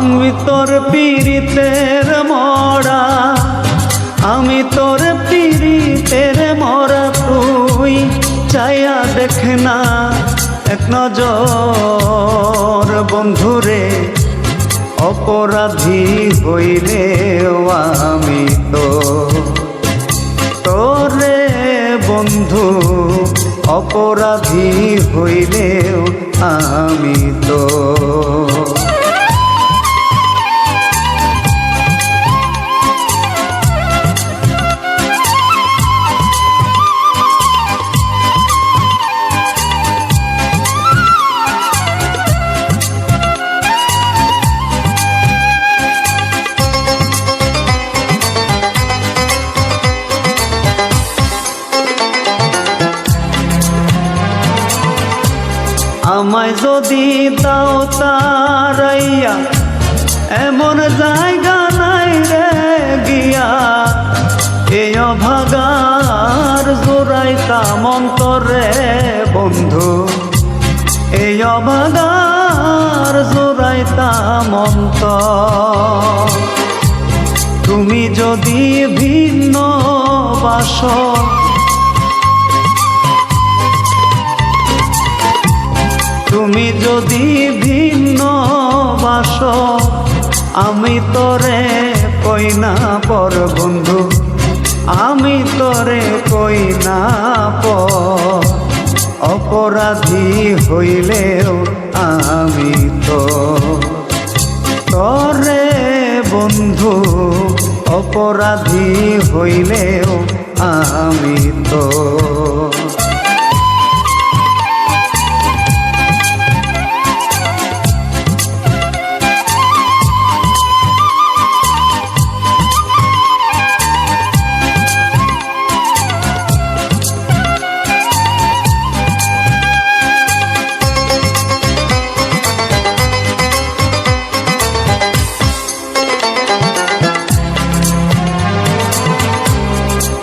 আমি তোর পীড়িতের মরা, আমি তোর পীড়িতের মরা, তুই চাইয়া দেখ না, এক নজর বন্ধুরে অপরাধী হইলে আমি তো। তোরে বন্ধু, অপরাধী হইলেও আমি তো। আমায় যদি দাও তারাইয়া, এমন জায়গা নাই রে গিয়া। এই অভাগার জোড়াইতাম অন্তরে বন্ধু এই অভাগার জোড়াইতাম অন্তর। তুমি যদি ভিন্ন বাস তুমি যদি ভিন্ন বাস, আমি তোরে কই না পর বন্ধু? আমি তোরে কই না পর? অপরাধী হইলেও আমি তো তরে বন্ধু, অপরাধী হইলেও আমি তো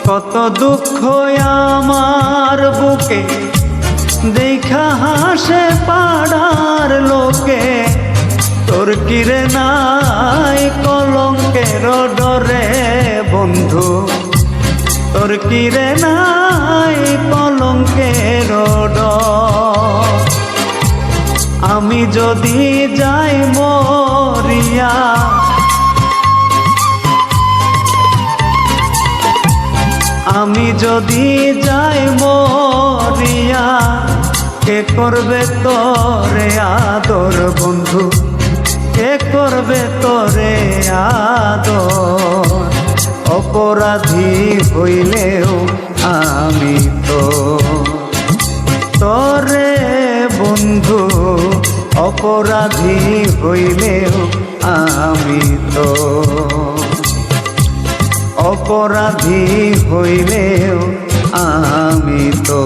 কত দুঃখ আমার বুকে, দেখা হাসে পাড়ার লোকে। তোর কিরে নাই কলঙ্কের ডরে বন্ধু, তোর কিরে নাই কলঙ্কের ডর। আমি যদি যাই মরিয়া আমি যদি যাই মরিয়া, কে করবে তোরে আদর বন্ধু? কে করবে তোরে আদর? অপরাধী হইলেও আমি তো তোরে বন্ধু, অপরাধী হইলেও আমি তো অপরাধী হইলেও আমি তো